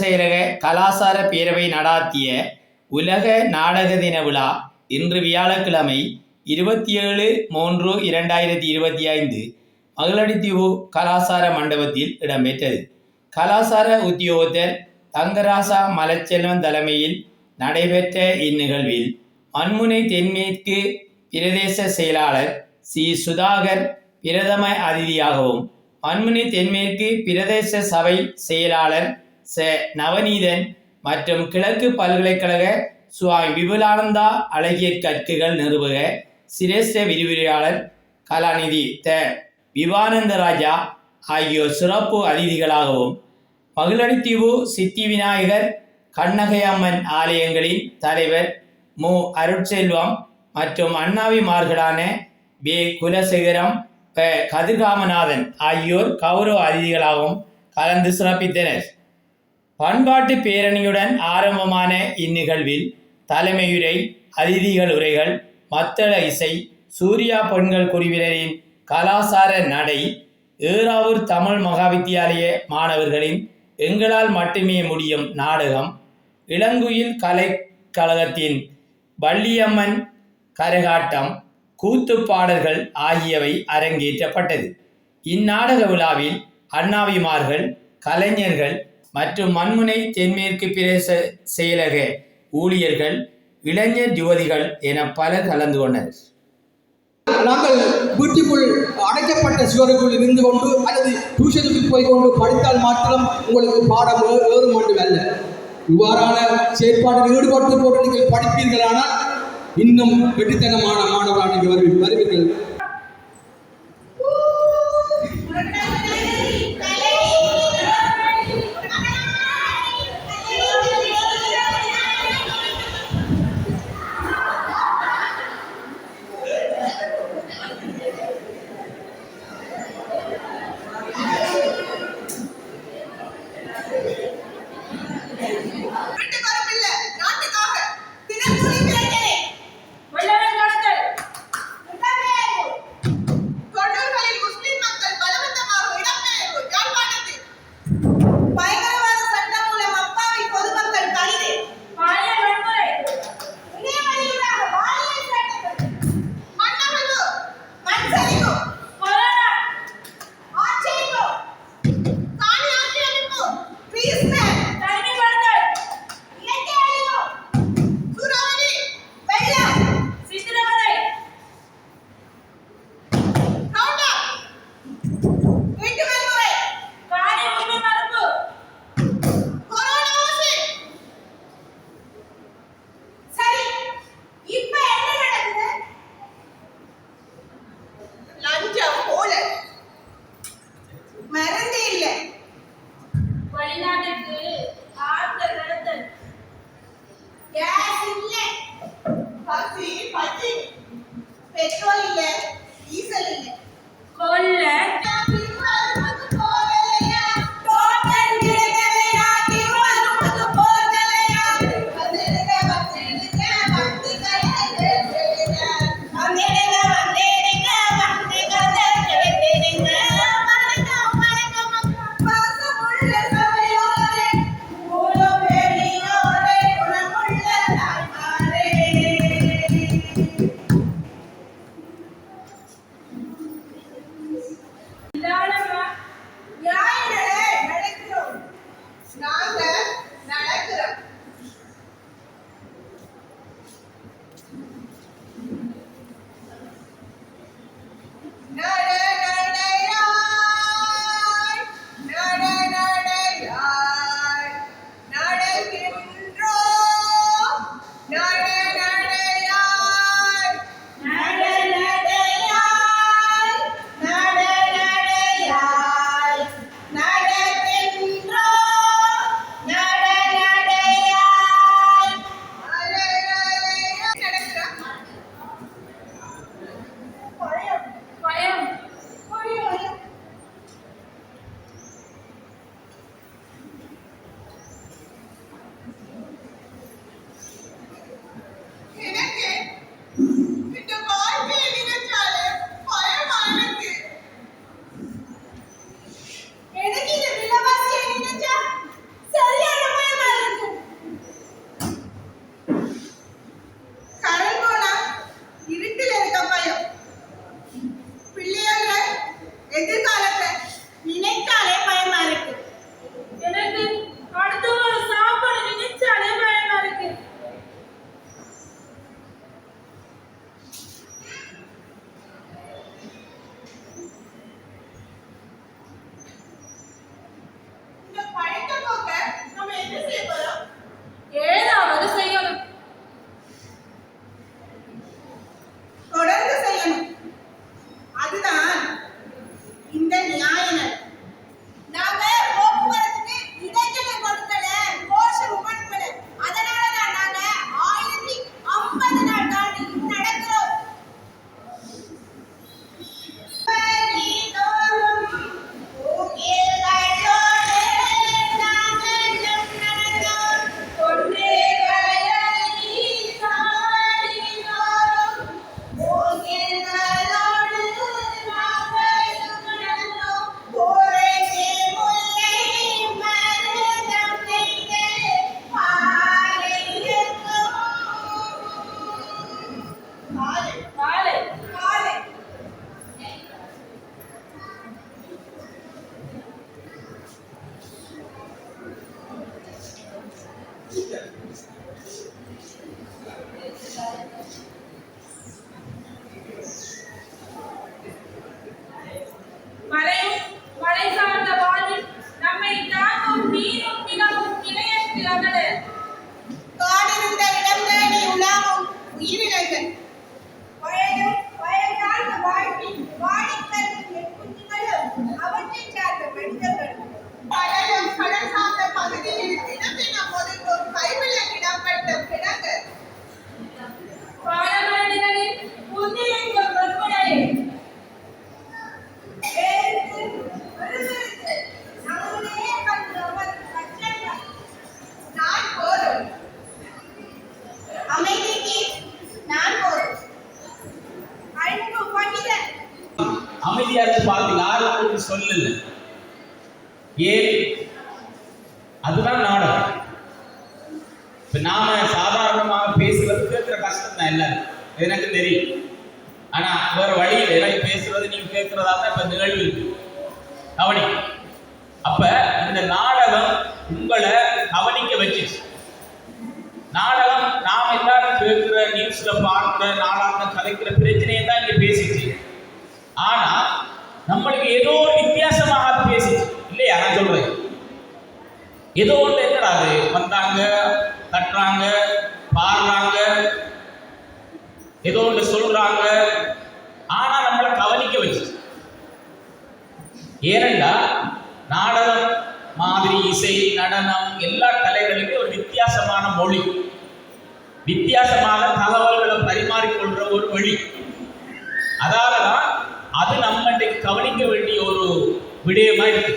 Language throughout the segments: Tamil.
செயலக கலாசார பேரவை நடாத்திய உலக நாடக தின விழா இன்று வியாழக்கிழமை இருபத்தி ஏழு மூன்று இரண்டாயிரத்தி இருபத்தி ஐந்து மகளடித்தீவு கலாசார மண்டபத்தில் இடம்பெற்றது. கலாசார உத்தியோகத்தர் தங்கராசா மலச்செல்வன் தலைமையில் நடைபெற்ற இந்நிகழ்வில் மண்முனை தென்மேற்கு பிரதேச செயலாளர் சி. சுதாகர் பிரதம அதிதியாகவும் மண்முனை தென்மேற்கு பிரதேச சபை செயலாளர் ச நவநீதன் மற்றும் கிழக்கு பல்கலைக்கழக சுவாமி விபுலானந்தா அழகிய கற்குகள் நிறுவக சிரேஷ்ட விரிவுரையாளர் கலாநிதி த. விவானந்த ராஜா ஆகியோர் சிறப்பு அதிதிகளாகவும் மகிழடித்தீவு சித்தி விநாயகர் கண்ணகையம்மன் ஆலயங்களின் தலைவர் மு. அருட்செல்வம் மற்றும் அண்ணாவிமார்களான பே குலசேகரம் ப. கதிர்காமநாதன் ஆகியோர் கௌரவ அதிதிகளாகவும் கலந்து சிறப்பித்தனர். பண்பாட்டு பேரணியுடன் ஆரம்பமான இந்நிகழ்வில் தலைமையுரை அதிதிகள் உரைகள் மத்தள இசை சூர்யா பெண்கள் குழுவினரின் கலாசார நடை ஏறாவூர் தமிழ் மகாவித்தியாலய மாணவர்களின் எங்களால் மட்டுமே முடியும் நாடகம் இளங்குயில் கலைக்கழகத்தின் வள்ளியம்மன் கரகாட்டம் கூத்துப்பாடல்கள் ஆகியவை அரங்கேற்றப்பட்டது. இந்நாடக விழாவில் அண்ணாவிமார்கள் கலைஞர்கள் மற்றும் மண்முனை தென்மேற்கு பிரதேச செயலக ஊழியர்கள் இளைஞர் யுவதிகள் என பலர் கலந்து கொண்டனர். நாங்கள் வீட்டுக்குள் அடைக்கப்பட்ட சுவருக்குள் இருந்து கொண்டு அல்லது டியூஷனுக்கு போய் கொண்டு படித்தால் மாத்திரம் உங்களுக்கு பாடம் ஏ- ஏறும் மட்டும் அல்ல. இவ்வாறான செயற்பாட்டில் ஈடுபட்டு போட்டு நீங்கள் படிப்பீர்களானால் இன்னும் வெற்றித்தனமான மாணவராக நீங்கள் வருவீர்கள். ஏன்? அதுதான் நாடகம். இப்ப நாம சாதாரணமாக பேசுறது கேட்கிற கஷ்டம் தான் இல்லை எனக்கு தெரியும். ஆனா வேற வழியில் எனக்கு பேசுறது நீங்க கேட்கிறதா தான் இப்ப நிகழ்வு கவனி. அப்ப இந்த நாடகம் உங்களை கவனிக்க வச்சிச்சு. நாடகம் நாம் எல்லாரும் கேட்கிற நியூஸ்ல பார்க்கிற நாடகம் கலைக்கிற பிரச்சனையை தான் இங்க பேசிச்சு. ஆனா நம்மளுக்கு ஏதோ வித்தியாசமாக இல்லையா நான் சொல்றேன். ஏதோ ஒன்று என்னடா வந்தாங்க தட்டுறாங்க பாடுறாங்க ஏதோ ஒன்று சொல்றாங்க. ஆனா நம்மளை கவனிக்க வச்சு ஏனெண்டா நாடகம் மாதிரி இசை நடனம் எல்லா கலைகளுக்கும் ஒரு வித்தியாசமான மொழி. வித்தியாசமான தகவல்களை பரிமாறிக்கொள்ற ஒரு வழி அதால அது நம்ம கவனிக்க வேண்டிய ஒரு விடயமா இருக்கு.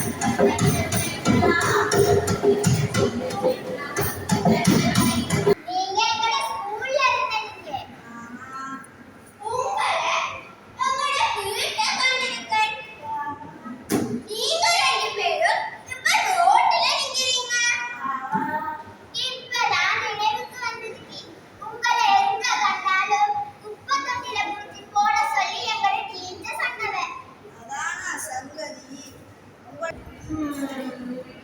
Thank you. 嗯。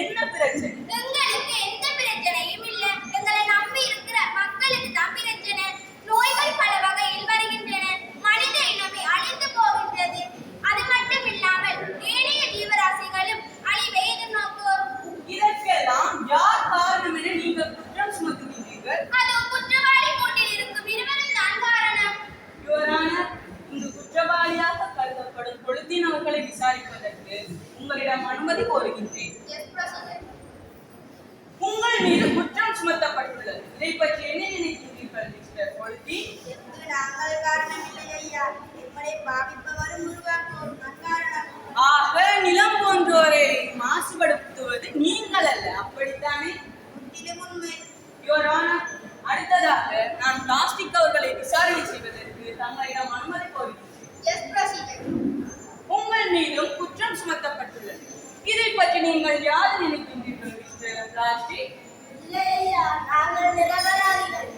என்ன பிரச்சனை? எங்களுக்கு எந்த பிரச்சனையும் இல்ல. எங்களை நம்பி இருக்கிற மக்களுக்கு தான் பிரச்சனை. நோய்கள் பல வகையில் வருகின்றன. மனித இனமே அழிந்து போகின்றது. அது மட்டும் இல்லாமல் ஏனைய ஜீவராசிகளும் அழிவை எதிர்நோக்கும் இதற்கெல்லாம் யார் காரணம் என நீங்கள் குற்றம் சுமத்துகிறீர்கள்? அதோ குற்றவாளி கூட்டில் இருக்கும் இருவரும் தான் காரணம். யுவரான இங்கு குற்றவாளியாக கருதப்படும் பொழுதின் அவர்களை விசாரிப்பதற்கு உங்களிடம் அனுமதி கோருகின்றேன். உங்கள் மீது குற்றம் சுமத்தப்பட்டுள்ளது. இதை பற்றி என்ன நினைக்கிறீர்கள் மிஸ்டர் பொழுதி நாங்கள் காரணம் இல்லை ஐயா எங்களை பாவிப்பவரும் உருவாக்குவோம் ஆக நிலம் போன்றோரை மாசுபடுத்துவது நீங்கள் அல்ல அப்படித்தானே? உண்மை. யுவர் ஆனர் அடுத்ததாக நான் பிளாஸ்டிக் அவர்களை விசாரணை செய்வதற்கு தங்களிடம் அனுமதி கோருகிறேன் எஸ் பிரசிடென்ட் உங்கள் மீதும் குற்றம் சுமத்தப்பட்டுள்ளது இதை பற்றி நீங்கள் யார் நினைக்கின்றீர்கள் நாங்கள் நிரபராதிகள்.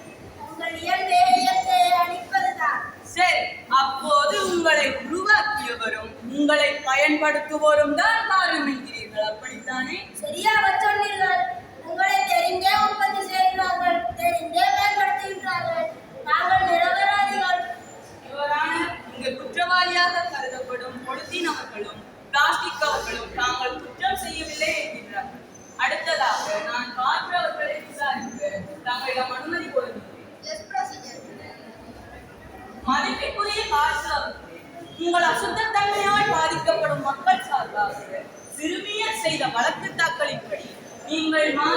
உங்கள் இயல்பே இயற்கை அழிப்பதுதான். சரி அப்போது உங்களை உருவாக்கியவரும் உங்களை பயன்படுத்துவோரும் தான் என்கிறீர்கள் அப்படித்தானே? சரியாக சொன்னீர்கள். உங்களை தெரிந்தே உற்பத்தி செய்கிறார்கள். தெரிந்தே நீங்கள் மாற